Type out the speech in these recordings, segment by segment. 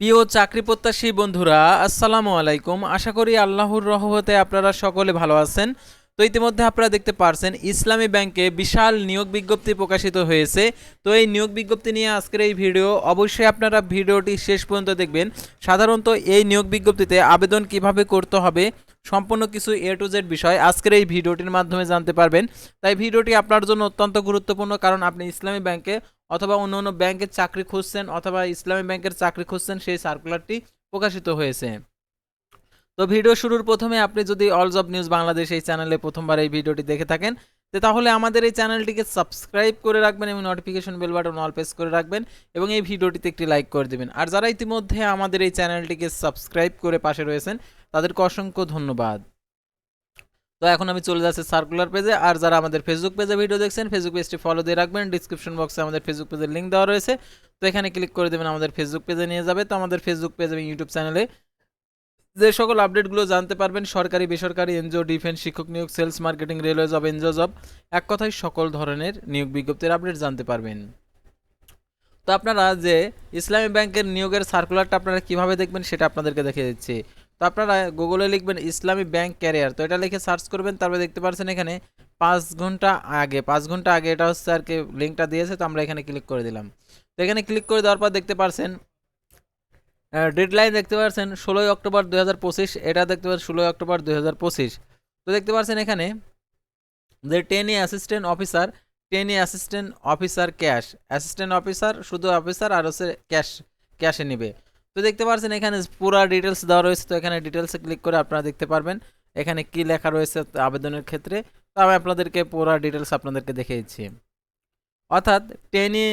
প্রিয় চাকরি প্রত্যাশী বন্ধুরা, আসসালামু আলাইকুম। আশা করি আল্লাহর রহমতে আপনারা সকলে ভালো আছেন। তো ইতিমধ্যে আপনারা দেখতে পারছেন, ইসলামী ব্যাংকে বিশাল নিয়োগ বিজ্ঞপ্তি প্রকাশিত হয়েছে। তো এই নিয়োগ বিজ্ঞপ্তি নিয়ে আজকের এই ভিডিও, অবশ্যই আপনারা ভিডিওটি শেষ পর্যন্ত দেখবেন। সাধারণত এই নিয়োগ বিজ্ঞপ্তিতে আবেদন কীভাবে করতে হবে সম্পূর্ণ কিছু এ টু জেড বিষয় আজকের এই ভিডিওটির মাধ্যমে জানতে পারবেন। তাই ভিডিওটি আপনার জন্য অত্যন্ত গুরুত্বপূর্ণ কারণ আপনি ইসলামী ব্যাংকে অথবা অন্য অন্য ব্যাংকের চাকরি খুঁজছেন অথবা ইসলামী ব্যাংকের চাকরি খুঁজছেন সেই সার্কুলারটি প্রকাশিত হয়েছে। তো ভিডিও শুরুর প্রথমে আপনি যদি অলজ অব নিউজ বাংলাদেশ এই চ্যানেলে প্রথমবার এই ভিডিওটি দেখে থাকেন তো তাহলে আমাদের এই চ্যানেলটিকে সাবস্ক্রাইব করে রাখবেন এবং notification bell button all press করে রাখবেন এবং এই ভিডিওটিতে একটি লাইক করে দেবেন। আর যারা ইতিমধ্যে আমাদের এই চ্যানেলটিকে সাবস্ক্রাইব করে পাশে রয়েছেন, তাদেরকে অসংখ্য ধন্যবাদ। তো এখন আমি চলে যাচ্ছি সার্কুলার পেজে আর যারা আমাদের ফেসবুক পেজে ভিডিও দেখছেন ফেসবুক পেজটি ফলো দিয়ে রাখবেন। ডিসক্রিপশন বক্সে আমাদের ফেসবুক পেজের লিঙ্ক দেওয়া রয়েছে। তো এখানে ক্লিক করে দেবেন, আমাদের ফেসবুক পেজে নিয়ে যাবে। তো আমাদের ফেসবুক পেজ এবং ইউটিউব চ্যানেলে যে সকল আপডেটগুলো জানতে পারবেন, সরকারি, বেসরকারি, এনজিও, ডিফেন্স, শিক্ষক নিয়োগ, sales marketing, railway job, NGO job, এক কথায় সকল ধরনের নিয়োগ বিজ্ঞপ্তির আপডেট জানতে পারবেন। তো আপনারা যে ইসলামী ব্যাংকের নিয়োগের সার্কুলারটা আপনারা কীভাবে দেখবেন সেটা আপনাদেরকে দেখে দিচ্ছি। তো আপনারা গুগলে লিখবেন ইসলামী ব্যাংক ক্যারিয়ার। তো এটা লিখে সার্চ করবেন, তারপরে দেখতে পাচ্ছেন এখানে পাঁচ ঘণ্টা আগে, পাঁচ ঘণ্টা আগে এটা হচ্ছে আর কি লিঙ্কটা দিয়েছে, তো আমরা এখানে ক্লিক করে দিলাম। তো এখানে ক্লিক করে দেওয়ার পর দেখতে পাচ্ছেন ডেডলাইন দেখতে পাচ্ছেন ষোলোই অক্টোবর দু হাজার পঁচিশ, এটা দেখতে পাচ্ছেন ষোলোই অক্টোবর দু হাজার পঁচিশ। তো দেখতে পাচ্ছেন এখানে যে trainee assistant officer trainee assistant officer cash assistant officer শুধু অফিসার আর হচ্ছে ক্যাশ ক্যাশে নেবে। তো দেখতে পাচ্ছেন এখানে পুরো ডিটেলস দেওয়া রয়েছে, তো এখানে ডিটেলসে ক্লিক করে আপনারা দেখতে পারবেন এখানে কি লেখা রয়েছে আবেদনের ক্ষেত্রে। তো আমি আপনাদেরকে পুরো ডিটেলস আপনাদেরকে দেখিয়েছি অর্থাৎ টেনি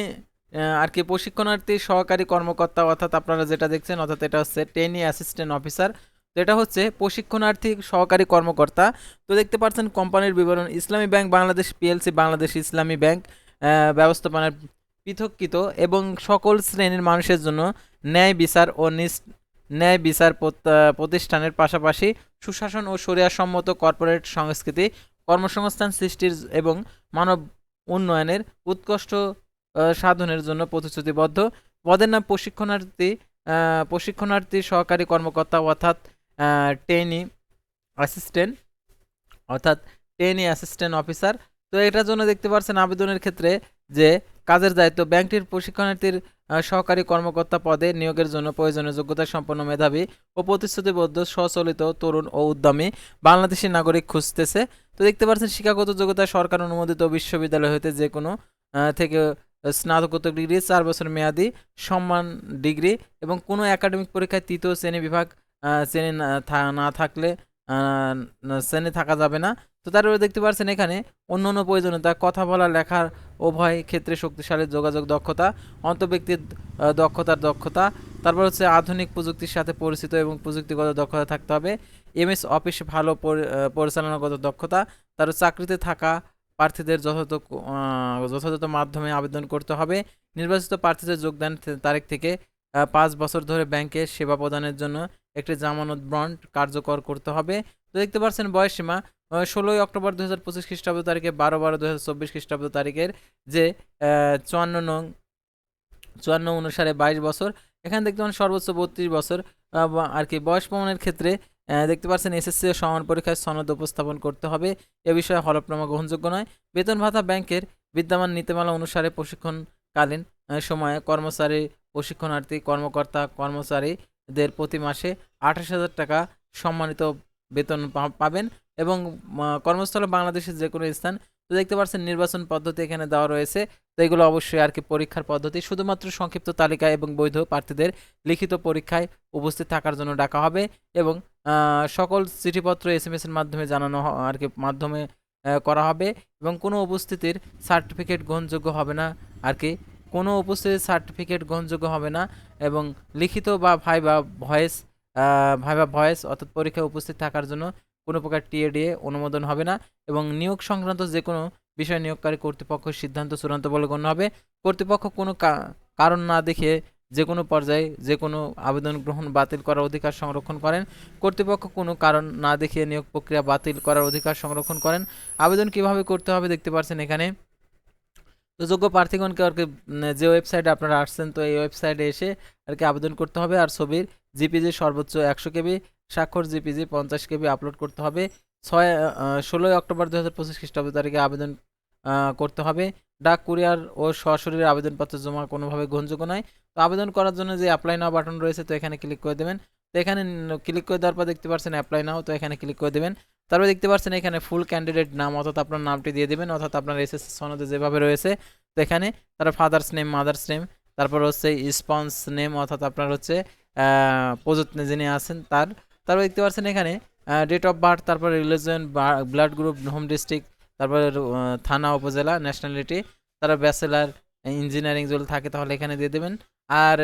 আর কি প্রশিক্ষণার্থী, সহকারী কর্মকর্তা, অর্থাৎ আপনারা যেটা দেখছেন, অর্থাৎ এটা হচ্ছে টেনি অ্যাসিস্ট্যান্ট অফিসার তো এটা হচ্ছে প্রশিক্ষণার্থী, সহকারী কর্মকর্তা। তো দেখতে পাচ্ছেন কোম্পানির বিবরণ, ইসলামী ব্যাংক বাংলাদেশ পিএলসি বাংলাদেশ ইসলামী ব্যাংক ব্যবস্থাপনার পৃথককৃত এবং সকল শ্রেণির মানুষের জন্য ন্যায় বিচার ও নিস, ন্যায় বিচার প্রতিষ্ঠানের পাশাপাশি সুশাসন ও সম্মত কর্পোরেট সংস্কৃতি, কর্মসংস্থান সৃষ্টির এবং মানব উন্নয়নের উৎকৃষ্ট সাধনের জন্য প্রতিশ্রুতিবদ্ধ। পদের নাম প্রশিক্ষণার্থী প্রশিক্ষণার্থী সহকারী কর্মকর্তা অর্থাৎ টেনি অ্যাসিস্ট্যান্ট অর্থাৎ টেনি অ্যাসিস্ট্যান্ট অফিসার তো এটার জন্য দেখতে পাচ্ছেন আবেদনের ক্ষেত্রে যে কাজের দায়িত্ব ব্যাংকটির প্রশিক্ষণার্থীর সহকারী কর্মকর্তা পদে নিয়োগের জন্য প্রয়োজনীয় যোগ্যতা সম্পন্ন মেধাবী ও প্রতিশ্রুতিবদ্ধ স্বচলিত তরুণ ও উদ্যমী বাংলাদেশি নাগরিক খুঁজতেছে। তো দেখতে পাচ্ছেন শিক্ষাগত যোগ্যতা সরকার অনুমোদিত বিশ্ববিদ্যালয় হতে যে কোনো থেকে স্নাতকোত্তর ডিগ্রি, চার বছর মেয়াদি সম্মান ডিগ্রি এবং কোনো একাডেমিক পরীক্ষায় তৃতীয় শ্রেণি বিভাগ শ্রেণি না থাকলে শ্রেণি থাকা যাবে না। তো তারপরে দেখতে পাচ্ছেন এখানে অন্য অন্য প্রয়োজনীয়তা, কথা বলা লেখার উভয় ক্ষেত্রে শক্তিশালী যোগাযোগ দক্ষতা, অন্তর্ব্যক্তির দক্ষতার দক্ষতা, তারপর হচ্ছে আধুনিক প্রযুক্তির সাথে পরিচিত এবং প্রযুক্তিগত দক্ষতা থাকতে হবে। এমএস অফিসে ভালো পরিচালনাগত দক্ষতা তার চাকরিতে থাকা প্রার্থীদের যথাযথ যথাযথ মাধ্যমে আবেদন করতে হবে। নির্বাচিত প্রার্থীদের যোগদান তারিখ থেকে পাঁচ বছর ধরে ব্যাংকে সেবা প্রদানের জন্য একটি জামানত বন্ড কার্যকর করতে হবে। তো দেখতে পাচ্ছেন বয়সীমা ষোলোই অক্টোবর দু হাজার পঁচিশ খ্রিস্টাব্দ তারিখে, বারো বারো দু হাজার চব্বিশ খ্রিস্টাব্দ তারিখের যে চুয়ান্ন নং, চুয়ান্ন অনুসারে বাইশ বছর। এখানে দেখতে পান সর্বোচ্চ বত্রিশ বছর আর কি বয়স প্রমাণের ক্ষেত্রে দেখতে পাচ্ছেন, এসএসসি সমান পরীক্ষায় সনদ উপস্থাপন করতে হবে। এ বিষয়ে হলফনামা গ্রহণযোগ্য নয়। বেতন ভাতা ব্যাংকের বিদ্যমান নীতিমালা অনুসারে প্রশিক্ষণকালীন সময়ে কর্মচারী, প্রশিক্ষণার্থী, কর্মকর্তা, কর্মচারীদের প্রতি মাসে আঠাশ হাজার টাকা সম্মানিত বেতন পাবেন এবং কর্মস্থলে বাংলাদেশের যে কোনো স্থান। তো দেখতে পাচ্ছেন, নির্বাচন পদ্ধতি এখানে দেওয়া রয়েছে। তো এগুলো অবশ্যই আর কি পরীক্ষার পদ্ধতি। শুধুমাত্র সংক্ষিপ্ত তালিকা এবং বৈধ প্রার্থীদের লিখিত পরীক্ষায় উপস্থিত থাকার জন্য ডাকা হবে এবং সকল চিঠিপত্র এস এম এর মাধ্যমে জানানো আর কি মাধ্যমে করা হবে এবং কোনো উপস্থিতির সার্টিফিকেট গ্রহণযোগ্য হবে না আর কি। কোনো উপস্থিতির সার্টিফিকেট গ্রহণযোগ্য হবে না এবং লিখিত বা ভাইবা ভয়েস ভাইবা ভয়েস অর্থাৎ পরীক্ষায় উপস্থিত থাকার জন্য কোনো প্রকার টিএডিএ অনুমোদন হবে না এবং নিয়োগ সংক্রান্ত যে কোনো বিষয় নিয়োগকারী কর্তৃপক্ষ সিদ্ধান্ত চূড়ান্ত বলে গণ্য হবে। কর্তৃপক্ষ কোনো কারণ না দেখে যে কোনো পর্যায়ে যে কোনো আবেদন গ্রহণ বাতিল করার অধিকার সংরক্ষণ করেন। কর্তৃপক্ষ কোনো কারণ না দেখিয়ে নিয়োগ প্রক্রিয়া বাতিল করার অধিকার সংরক্ষণ করেন। আবেদন কীভাবে করতে হবে দেখতে পাচ্ছেন এখানে। তো যোগ্য প্রার্থীগণকে আর কি যে ওয়েবসাইটে আপনারা আসছেন, তো এই ওয়েবসাইটে এসে আর কি আবেদন করতে হবে। আর ছবির জিপিজি সর্বোচ্চ একশো কেবি, স্বাক্ষর জিপিজি পঞ্চাশ কেবি আপলোড করতে হবে। ছয় ষোলোই অক্টোবর দু হাজার পঁচিশ খ্রিস্টাব্দ তারিখে আবেদন করতে হবে। ডাক, কুরিয়ার ও সরাসরি আবেদনপত্র জমা কোনোভাবে গ্রহণযোগ্য নয়। তো আবেদন করার জন্য যে অ্যাপ্লাই নাও বাটন রয়েছে, তো এখানে ক্লিক করে দেবেন। তো এখানে ক্লিক করে দেওয়ার পর দেখতে পাচ্ছেন অ্যাপ্লাই নাও তো এখানে ক্লিক করে দেবেন। তারপর দেখতে পাচ্ছেন এখানে ফুল ক্যান্ডিডেট নাম অর্থাৎ আপনার নামটি দিয়ে দেবেন, অর্থাৎ আপনার এসএসসি সনদে যেভাবে রয়েছে, তো এখানে তার ফাদার্স নেম মাদার্স নেম তারপর হচ্ছে স্পন্স নেম অর্থাৎ আপনার হচ্ছে প্রযুক্ত যিনি আছেন তার। তারপর দেখতে পাচ্ছেন এখানে ডেট অফ বার্থ তারপর religion blood group home district তারপর থানা, উপজেলা ন্যাশনালিটি তারা ব্যাচেলার ইঞ্জিনিয়ারিং যদি থাকে তাহলে এখানে দিয়ে দেবেন। আর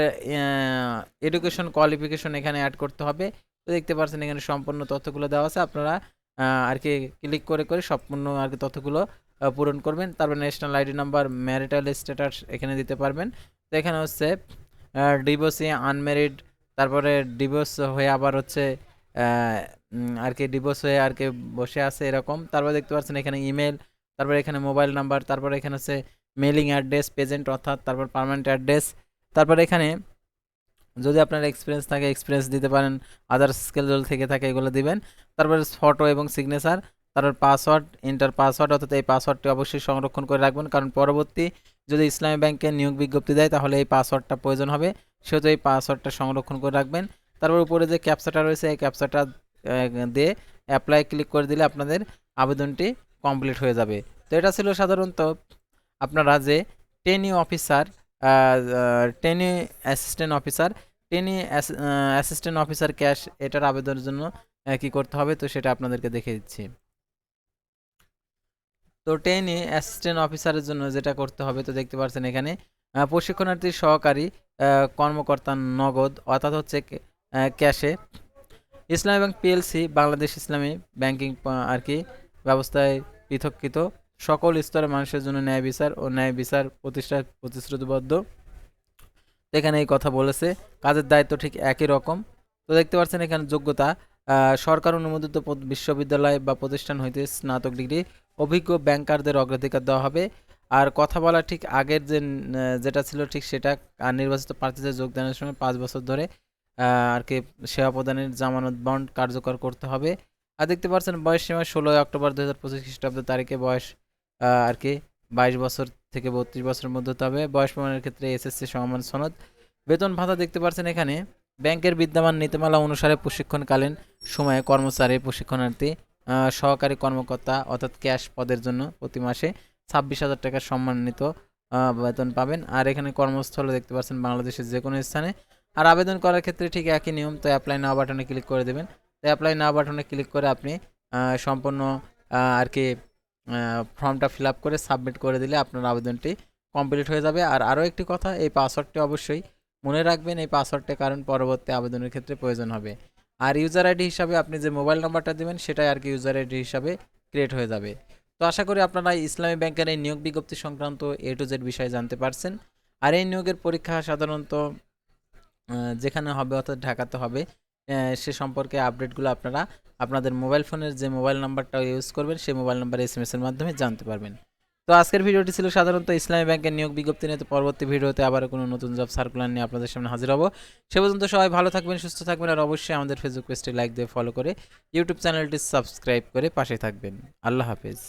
এডুকেশন কোয়ালিফিকেশন এখানে অ্যাড করতে হবে। তো দেখতে পাচ্ছেন এখানে সম্পূর্ণ তথ্যগুলো দেওয়া আছে। আপনারা আর কি ক্লিক করে করে সম্পূর্ণ আর কি তথ্যগুলো পূরণ করবেন। তারপর national ID number marital status এখানে দিতে পারবেন। তো এখানে হচ্ছে ডিভোর্সি আনম্যারিড তারপরে ডিভোর্স হয়ে আবার হচ্ছে আর কি ডিভোর্স হয়ে আর কি বসে আছে এরকম। তারপর দেখতে পাচ্ছেন এখানে ইমেল তারপর এখানে মোবাইল নাম্বার তারপর এখানে হচ্ছে মেলিং অ্যাড্রেস প্রেজেন্ট অর্থাৎ তারপর পার্মানেন্ট অ্যাড্রেস তারপর এখানে যদি আপনার এক্সপিরিয়েন্স থাকে এক্সপিরিয়েন্স দিতে পারেন আদার্স স্কেল থেকে থাকে এগুলো দিবেন। তারপর ফটো এবং সিগনেচার তারপর পাসওয়ার্ড ইন্টার পাসওয়ার্ড অর্থাৎ এই পাসওয়ার্ডটি অবশ্যই সংরক্ষণ করে রাখবেন। কারণ পরবর্তী যদি ইসলামী ব্যাংকে নিয়োগ বিজ্ঞপ্তি দেয়, তাহলে এই পাসওয়ার্ডটা প্রয়োজন হবে। সেহেতু এই পাসওয়ার্ডটা সংরক্ষণ করে রাখবেন। তারপর উপরে যে ক্যাপচাটা রয়েছে, এই ক্যাপচাটা দিয়ে অ্যাপ্লাই ক্লিক করে দিলে আপনাদের আবেদনটি কমপ্লিট হয়ে যাবে। তো এটা ছিল সাধারণত আপনারা যে trainee officer trainee assistant officer trainee assistant officer cash এটার আবেদনের জন্য কি করতে হবে তো সেটা আপনাদেরকে দেখে দিচ্ছি। তো টেনি অ্যাসিস্ট্যান্ট অফিসারের জন্য যেটা করতে হবে তো দেখতে পাচ্ছেন এখানে আহ, প্রশিক্ষণার্থী সহকারী কর্মকর্তা নগদ অর্থাৎ হচ্ছে ক্যাশে ইসলাম এবং পিএলসি বাংলাদেশ ইসলামী ব্যাংকিং আর কি ব্যবস্থায় পৃথককৃত সকল স্তরের মানুষের জন্য ন্যায় বিচার ও ন্যায় বিচার প্রতিষ্ঠা প্রতিশ্রুতিবদ্ধ। এখানে এই কথা বলেছে। কাজের দায়িত্ব ঠিক একই রকম। তো দেখতে পাচ্ছেন এখানে যোগ্যতা সরকার অনুমোদিত বিশ্ববিদ্যালয় বা প্রতিষ্ঠান হইতে স্নাতক ডিগ্রি। অভিজ্ঞ ব্যাংকারদের অগ্রাধিকার দেওয়া হবে। আর কথা বলা ঠিক আগের যে যেটা ছিল ঠিক সেটা আর নির্বাচিত প্রার্থীদের যোগদানের সময় পাঁচ বছর ধরে আর কি সেবা প্রদানের জামানত বন্ড কার্যকর করতে হবে। আর দেখতে পাচ্ছেন বয়স সীমা ষোলোই অক্টোবর দু হাজার পঁচিশ খ্রিস্টাব্দ তারিখে বয়স আর কি বাইশ বছর থেকে বত্রিশ বছরের মধ্যে হতে হবে। বয়স প্রমাণের ক্ষেত্রে এসএসসি সমান সনদ। বেতন ভাতা দেখতে পাচ্ছেন এখানে। ব্যাংকের বিদ্যমান নীতিমালা অনুসারে প্রশিক্ষণকালীন সময়ে কর্মচারী, প্রশিক্ষণার্থী সহকারী কর্মকর্তা অর্থাৎ ক্যাশ পদের জন্য প্রতি মাসে ছাব্বিশ হাজার টাকা সম্মানিত বেতন পাবেন। আর এখানে কর্মস্থলে দেখতে পাচ্ছেন বাংলাদেশের যে কোনো স্থানে আর আবেদন করার ক্ষেত্রে ঠিক একই নিয়ম তো অ্যাপ্লাই নাও বাটনে ক্লিক করে দেবেন। তো অ্যাপ্লাই নাও বাটনে ক্লিক করে আপনি সম্পূর্ণ আর কি ফর্মটা ফিল আপ করে সাবমিট করে দিলে আপনার আবেদনটি কমপ্লিট হয়ে যাবে। আর আরও একটি কথা, এই পাসওয়ার্ডটি অবশ্যই মনে রাখবেন, এই পাসওয়ার্ডটি কারণ পরবর্তী আবেদনের ক্ষেত্রে প্রয়োজন হবে। আর ইউজার আইডি হিসাবে আপনি যে মোবাইল নাম্বারটা দেবেন, সেটাই আর কি ইউজার আইডি হিসাবে ক্রিয়েট হয়ে যাবে। তো আশা করি আপনারা ইসলামী ব্যাংকের এই নিয়োগ বিজ্ঞপ্তি সংক্রান্ত এ টু জেড বিষয়ে জানতে পারছেন। আর এই নিয়োগের পরীক্ষা সাধারণত যেখানে হবে অর্থাৎ ঢাকাতে হবে সে সম্পর্কে আপডেটগুলো আপনারা আপনাদের মোবাইল ফোনের যে মোবাইল নাম্বারটা ইউজ করবেন, সেই মোবাইল নাম্বার এস এম এর মাধ্যমে জানতে পারবেন। তো আজকের ভিডিওটি ছিল সাধারণত ইসলামী ব্যাংকের নিয়োগ বিজ্ঞপ্তি নিয়ে, তো পরবর্তী ভিডিওতে আবার কোনো নতুন জব সার্কুলার নিয়ে আপনাদের সামনে হাজির হব। সে পর্যন্ত সবাই ভালো থাকবেন, সুস্থ থাকবেন, আর অবশ্যই আমাদের ফেসবুক পেজটি লাইক দিয়ে ফলো করে ইউটিউব চ্যানেলটি সাবস্ক্রাইব করে পাশে থাকবেন। আল্লাহ হাফেজ।